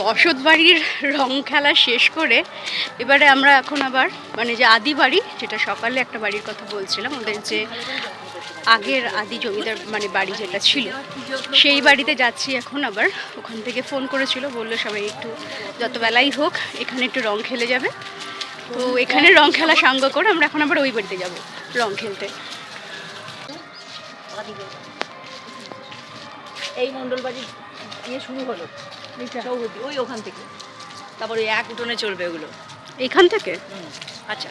বসত বাড়ির রং খেলা শেষ করে এবারে আমরা এখন আবার মানে যে আদি বাড়ি, যেটা সকালে একটা বাড়ির কথা বলছিলাম, ওদের যে আগের আদি জমিদার মানে বাড়ি যেটা ছিল, সেই বাড়িতে যাচ্ছি এখন আবার। ওখান থেকে ফোন করেছিল, বলল সবাই একটু যত বেলাই হোক এখানে একটু রং খেলে যাবে। তো এখানে রং খেলা সাঙ্গ করে আমরা এখন আবার ওই বাড়িতে যাব, রং খেলতে। এই মণ্ডলবাড়ি দিয়ে শুরু হলো। ওই ওখান থেকে। তারপরে এক উঠোনে চলবে ওগুলো। এখান থেকে? আচ্ছা।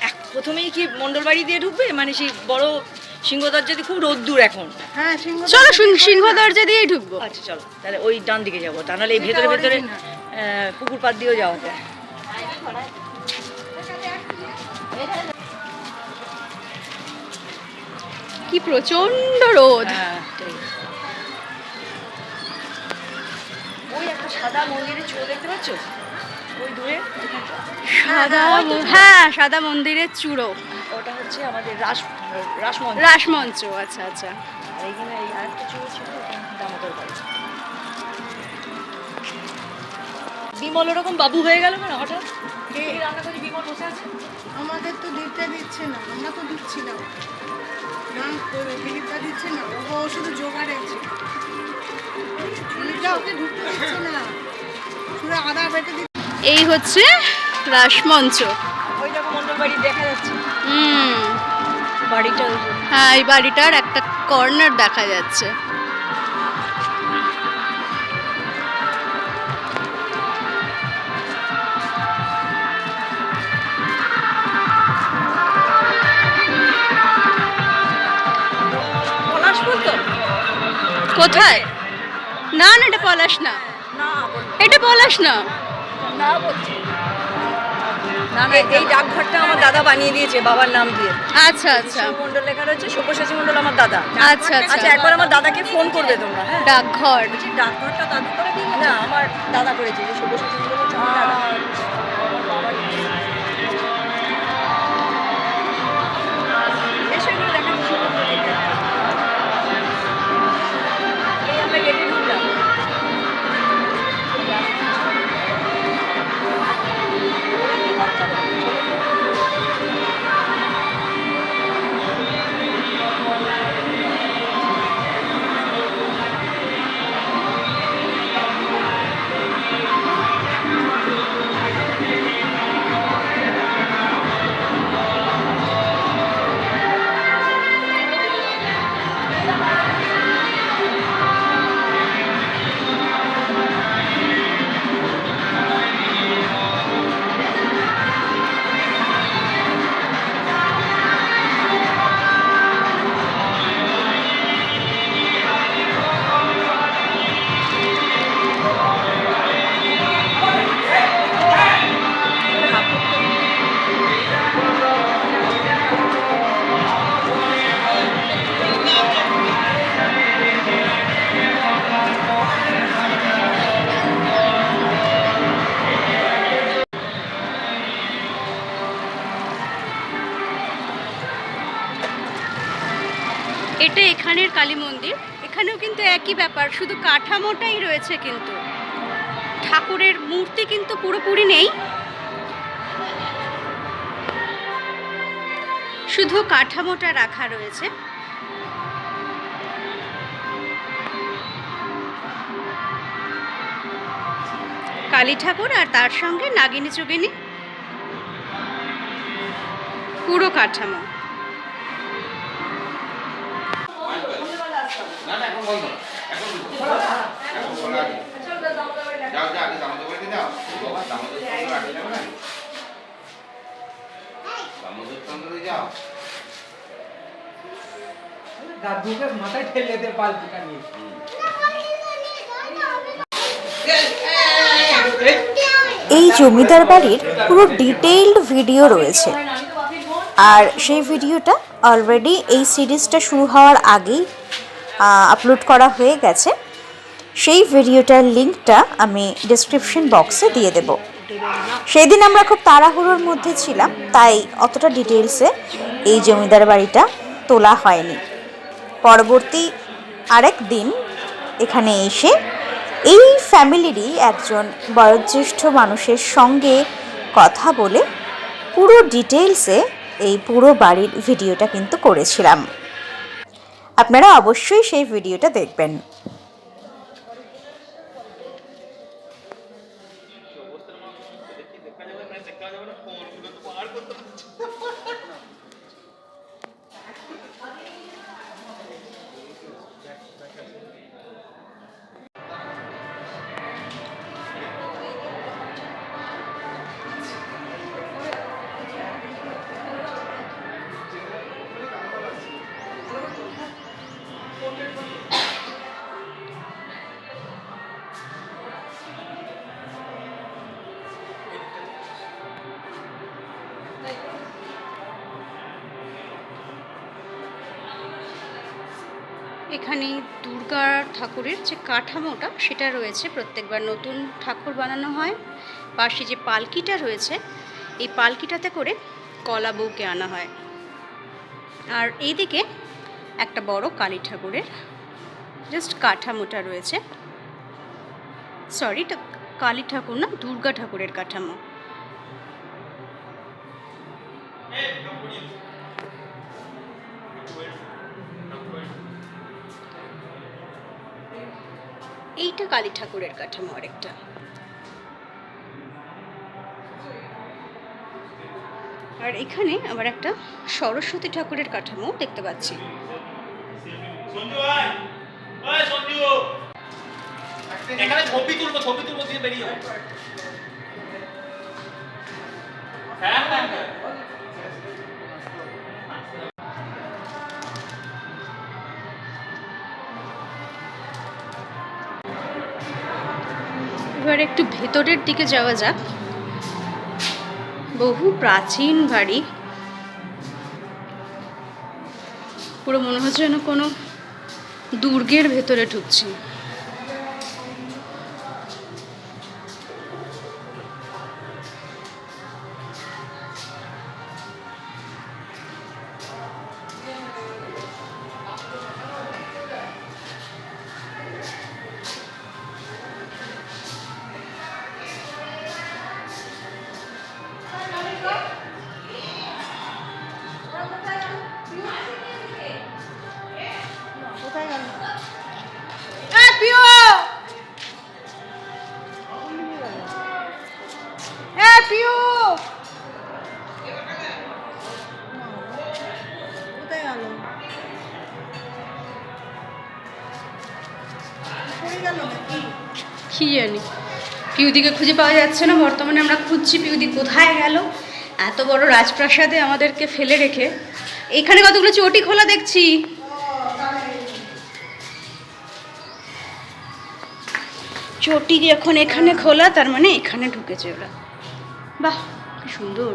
এক প্রথমেই কি মণ্ডলবাড়ি দিয়ে ঢুকবে? মানে সেই বড় সিংহদর যদি খুব রোদ্দুর এখন। হ্যাঁ চলো সিং- সিংহ দরজা ঢুকবো। আচ্ছা চলো। তাহলে ওই ডান দিকে যাব। তা নাহলে এই ভেতরে ভেতরে পুকুর পাড় দিয়েও যাওয়া যায়। কি প্রচণ্ড রোদ। হ্যাঁ ওই একটা সাদা মন্দিরের চোখ দেখতে পাচ্ছ? ওই দূরে? সাদা হ্যাঁ সাদা মন্দিরের চূড়ো। ওটা হচ্ছে আমাদের রাস রাসমঞ্চ। রাসমঞ্চ আচ্ছা আচ্ছা। আর এইখানে এই আরেকটা চুড়ো ছিল দামোদর বিমল ওরকম বাবু হয়ে গেল কেন হঠাৎ? কে রান্না করে বিমল বসে আছে? আমাদের তো দিতে দিচ্ছে না আমরা তো দিচ্ছি না। করে দিচ্ছে না ও ও শুধু জোগাড়ে আছে। এই হচ্ছে রাসমঞ্চ। হুম। বাড়িটা হ্যাঁ এই বাড়িটার একটা কর্নার দেখা যাচ্ছে। কোথায়? না না এটা পলাশ না। এটা পলাশ না। না বলছি। না না এই ডাকঘরটা আমার দাদা বানিয়ে দিয়েছে বাবার নাম দিয়ে। আচ্ছা আচ্ছা। মন্ডল লেখা রয়েছে সব্যসাচী মন্ডল আমার দাদা। আচ্ছা আচ্ছা। আচ্ছা একবার আমার দাদাকে ফোন করবে তোমরা হ্যাঁ? ডাকঘর। ডাকঘরটা দাদা করে দিই না আমার দাদা করেছে সব্যসাচী মন্ডল ব্যাপার, শুধু কাঠামোটাই রয়েছে কিন্তু। ঠাকুরের মূর্তি কিন্তু পুরোপুরি নেই। শুধু কাঠামোটা রাখা রয়েছে। কালী ঠাকুর আর তার সঙ্গে নাগিনী চুগিনী পুরো কাঠামো। যাও। দাদুকে মাথায় ঠেলে দে বালতিটা নিয়ে। এই জমিদার বাড়ির পুরো ডিটেইলড ভিডিও রয়েছে। আর সেই ভিডিওটা অলরেডি এই সিরিজটা শুরু হওয়ার আগেই আপলোড করা হয়ে গেছে। সেই ভিডিওটার লিঙ্কটা আমি ডিসক্রিপশন বক্সে দিয়ে দেব। সেই দিন আমরা খুব তাড়াহুড়োর মধ্যে ছিলাম, তাই অতটা ডিটেলসে এই জমিদার বাড়িটা তোলা হয়নি। পরবর্তী আরেক দিন এখানে এসে এই ফ্যামিলিরই একজন বয়োজ্যেষ্ঠ মানুষের সঙ্গে কথা বলে পুরো ডিটেলসে এই পুরো বাড়ির ভিডিওটা কিন্তু করেছিলাম। আপনারা অবশ্যই সেই ভিডিওটা দেখবেন। এখানে দুর্গা ঠাকুরের যে কাঠামোটা, সেটা রয়েছে। প্রত্যেকবার নতুন ঠাকুর বানানো হয়। পাশে যে পালকিটা রয়েছে, এই পালকিটাতে করে কলা বউকে আনা হয়। আর এইদিকে একটা বড় কালী ঠাকুরের জাস্ট কাঠামোটা রয়েছে। সরি কালী ঠাকুর না, দুর্গা ঠাকুরের কাঠামো। এইটা কালী ঠাকুরের কাঠামো আরেকটা। আর এখানে আবার একটা সরস্বতী ঠাকুরের কাঠামো দেখতে পাচ্ছি। এখানে ছবি তুলবো ছবি তুলবো, দিয়ে বেরিয়ে যাব। হ্যাঁ হ্যাঁ এবার একটু ভেতরের দিকে যাওয়া যাক। বহু প্রাচীন বাড়ি। পুরো মনে হচ্ছে যেন কোনো দুর্গের ভেতরে ঢুকছি। পিউদিকে খুঁজে পাওয়া যাচ্ছে না। বর্তমানে আমরা খুঁজছি পিউদি কোথায় গেল। এত বড় রাজপ্রাসাদে আমাদেরকে ফেলে রেখে। এখানে কতগুলো চটি খোলা দেখছি। চটি যখন এখানে খোলা তার মানে এখানে ঢুকেছে ওরা। বাহ কি সুন্দর।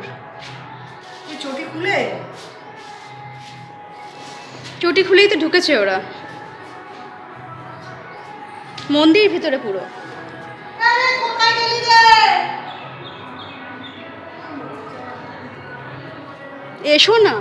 চটি খুলে? চটি খুলেই তো ঢুকেছে ওরা। মন্দির ভিতরে পুরো। এসো না।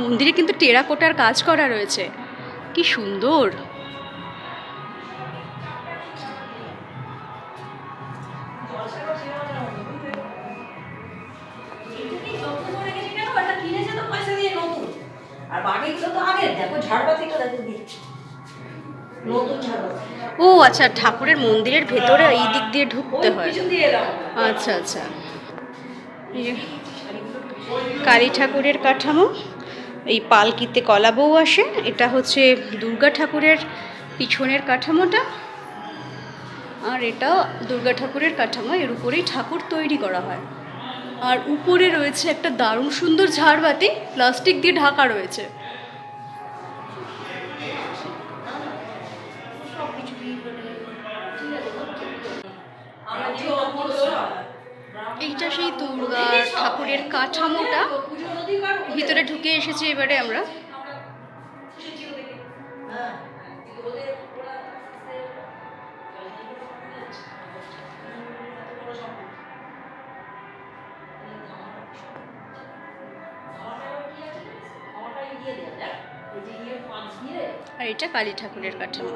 মন্দিরে কিন্তু টেরাকোটার কাজ করা রয়েছে। কি সুন্দর! ও আচ্ছা ঠাকুরের মন্দিরের ভেতরে এই দিক দিয়ে ঢুকতে হয়। আচ্ছা আচ্ছা। কালী ঠাকুরের কাঠামো। এই পালকিতে কলা বউ আসে, এটা হচ্ছে দুর্গা ঠাকুরের পিছনের কাঠামোটা। আর এটা দুর্গা ঠাকুরের কাঠামো, এর উপরেই ঠাকুর তৈরি করা হয়। আর উপরে রয়েছে একটা দারুণ সুন্দর ঝাড়বাতি, প্লাস্টিক দিয়ে ঢাকা রয়েছে। সেই দুর্গা ঠাকুরের কাঠামোটা ভিতরে ঢুকে এসেছি এবারে আমরা। আর এটা কালী ঠাকুরের কাঠামো।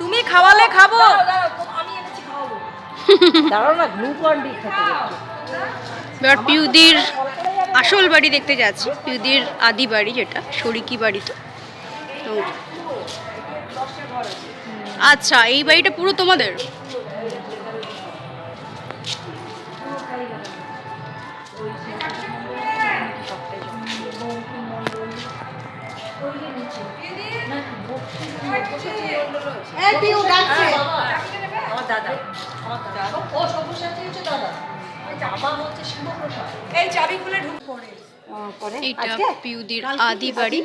তুমি খাওয়ালে খাব। আমি এবার পিউদির আসল বাড়ি দেখতে যাচ্ছি। পিউদির আদি বাড়ি যেটা শরিকি বাড়ি তো। তো আচ্ছা এই বাড়িটা পুরো তোমাদের? এই পিউ ডাকছে। আমার দাদা। আমার দাদা ও সব্যসাচী হচ্ছে দাদা জামা হচ্ছে শিবপ্রসাদ এই চাবি খুলে ঢুক পরে এটা পিউদির আদি বাড়ি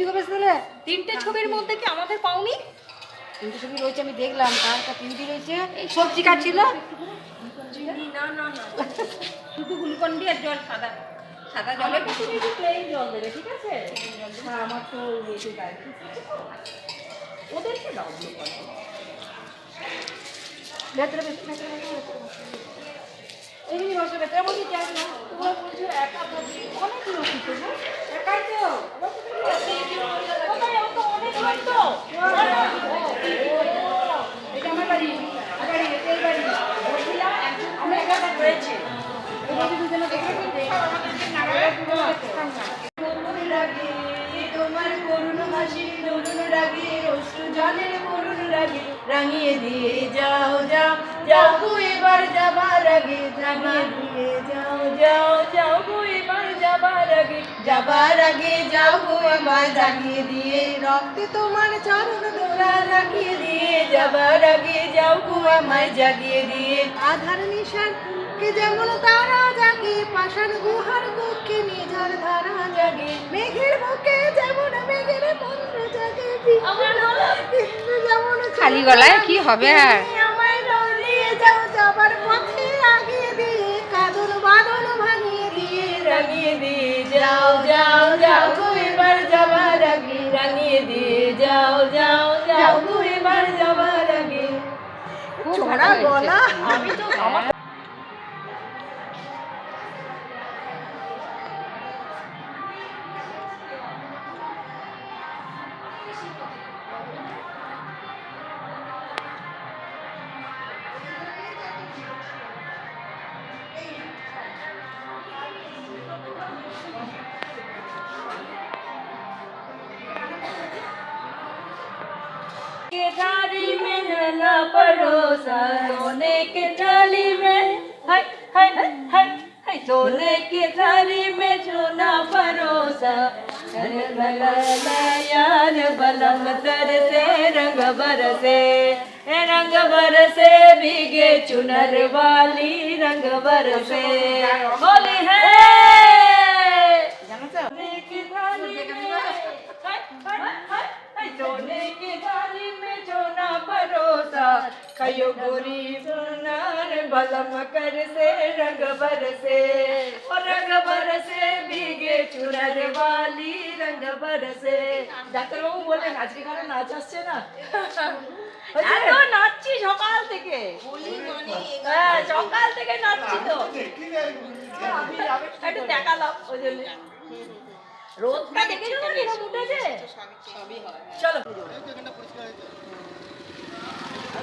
তিনটে ছবির মধ্যে কি আমাদের পাওনি? তিনটে ছবি রয়েছে আমি দেখলাম। তার একটা পিউডি রয়েছে? সবজি কাটছিল না না না। শুধু আর জল সাদা। সাদা জলে। তুমি একটু প্লেন জল দেবে ঠিক আছে? হ্যাঁ আমার তো। ওদেরকে দাও ভেতরে ভেতরে ভেতরে ভেতরে এইগুলি বসে, ভেতরে বসে চাই না তোমরা বলছো একা বসে, অনেক লোক তো। একাই তো? অনেক লোক তো। এটা আমার বাড়ি, আমার দিয়ে যাও যাও এবার যাবার আগে যাও যাও এবার যাবার আগে যাবার আগে যাও এবার জাগিয়ে দিয়ে রক্তে তোমার চরণ দোলা রাখিয়ে দিয়ে যাবার আগে যাও আমায় জাগিয়ে দিয়ে। আধার নিশান কে যেমন তারা জাগে পাষাণ গুহার কক্ষে নিঝার ধারা জাগে মেঘের বুকে যেমন মেঘের মন্ত্র জাগে যেমন খালি গলায়? কি হবে আর? যাবার পথে আগিয়ে দিয়ে কাদুন বাদন ভাঙিয়ে দিয়ে রাঙিয়ে দিয়ে যাও যাও যাও গো এবার যাবার আগে। রাঙিয়ে দিয়ে যাও যাও যাও গো এবার যাবার আগে। ছড়া গলা। আমি তো हाय हाय थाली में सोना परोसा। यार बलम तर से रंग बरसे रंग बरसे भीगे चुनर वाली रंग बरसे बोली है कयो गोरी सोनार बलम कर से रंग बरसे और रंग बरसे भीगे चुनर वाली रंग बरसे ডাক্তারবাবু বললেন আজকে কারো নাচ আসছে না এত নাচছি সকাল থেকে হ্যাঁ সকাল থেকে নাচছি তো একটু দেখালাম ওই জন্য রোদটা দেখে যাবো এরকম উঠেছে চলো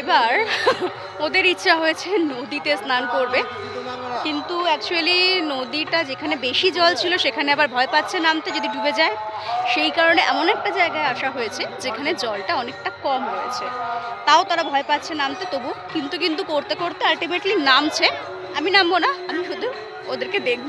এবার ওদের ইচ্ছা হয়েছে নদীতে স্নান করবে। কিন্তু অ্যাকচুয়ালি নদীটা যেখানে বেশি জল ছিল, সেখানে আবার ভয় পাচ্ছে নামতে যদি ডুবে যায়। সেই কারণে এমন একটা জায়গায় আসা হয়েছে, যেখানে জলটা অনেকটা কম রয়েছে। তাও তারা ভয় পাচ্ছে নামতে, তবু কিন্তু কিন্তু করতে করতে আলটিমেটলি নামছে। আমি নামবো না, আমি শুধু ওদেরকে দেখব।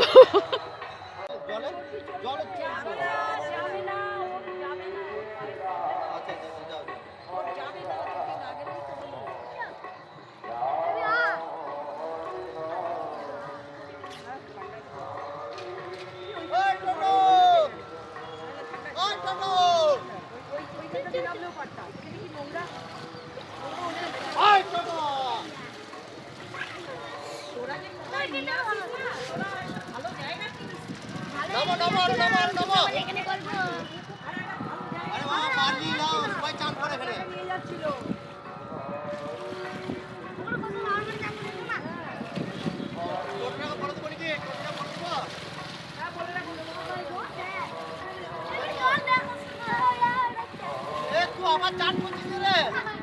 স্নান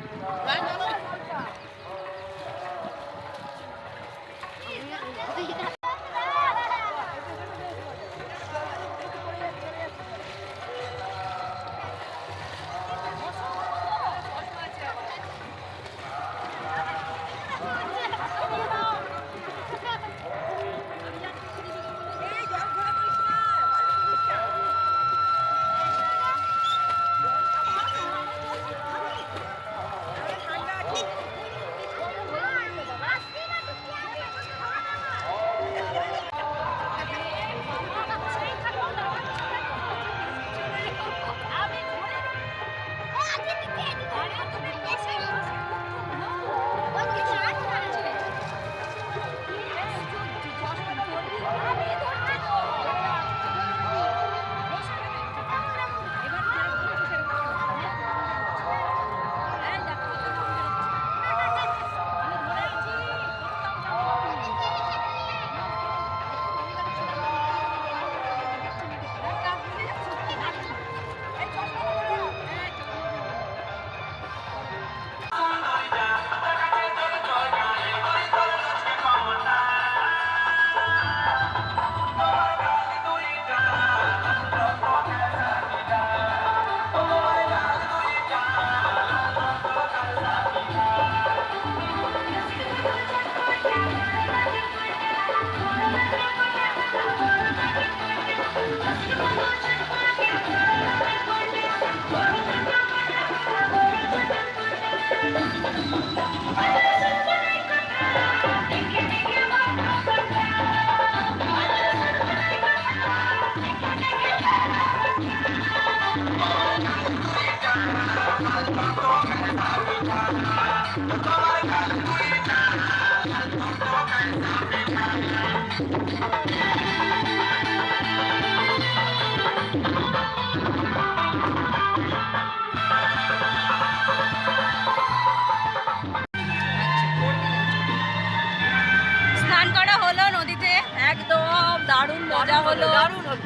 দারুণ মজা হলো। দারুণ হলো।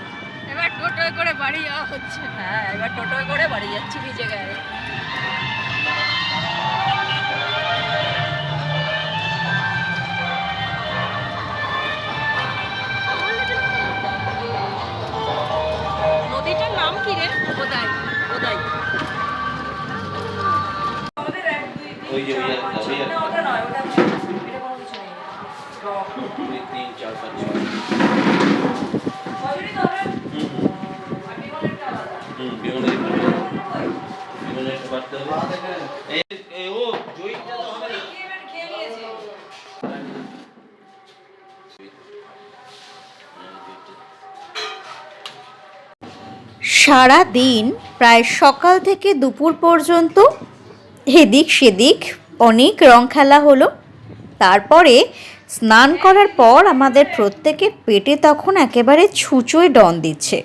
এবার টোটোয় করে বাড়ি যাওয়া হচ্ছে। হ্যাঁ এবার টোটোয় করে বাড়ি যাচ্ছি ভিজে গায়ে। সারা দিন, প্রায় সকাল থেকে দুপুর পর্যন্ত এদিক সেদিক অনেক রং খেলা হলো। তারপরে স্নান করার পর আমাদের প্রত্যেকের পেটে তখন একেবারে ছুঁচোয় ডন দিচ্ছে।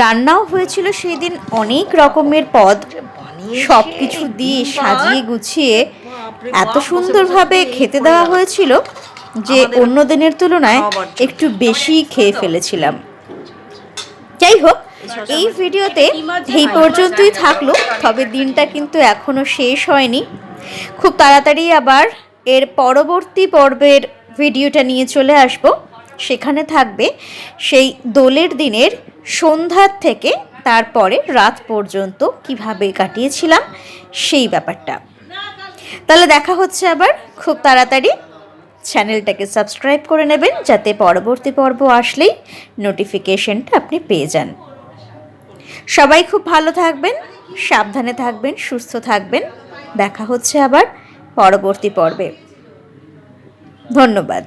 রান্নাও হয়েছিল সেই দিন অনেক রকমের পদ। সব কিছু দিয়ে সাজিয়ে গুছিয়ে এত সুন্দরভাবে খেতে দেওয়া হয়েছিল যে অন্য দিনের তুলনায় একটু বেশি খেয়ে ফেলেছিলাম। যাই হোক এই ভিডিওতে এই পর্যন্তই থাকল তবে দিনটা কিন্তু এখনও শেষ হয়নি। খুব তাড়াতাড়ি আবার এর পরবর্তী পর্বের ভিডিওটা নিয়ে চলে আসব। সেখানে থাকবে সেই দোলের দিনের সন্ধ্যার থেকে তারপরে রাত পর্যন্ত কীভাবে কাটিয়েছিলাম সেই ব্যাপারটা। তাহলে দেখা হচ্ছে আবার খুব তাড়াতাড়ি। চ্যানেলটাকে সাবস্ক্রাইব করে নেবেন যাতে পরবর্তী পর্ব আসলেই নোটিফিকেশনটা আপনি পেয়ে যান। সবাই খুব ভালো থাকবেন, সাবধানে থাকবেন, সুস্থ থাকবেন। দেখা হচ্ছে আবার পরবর্তী পর্বে। ধন্যবাদ।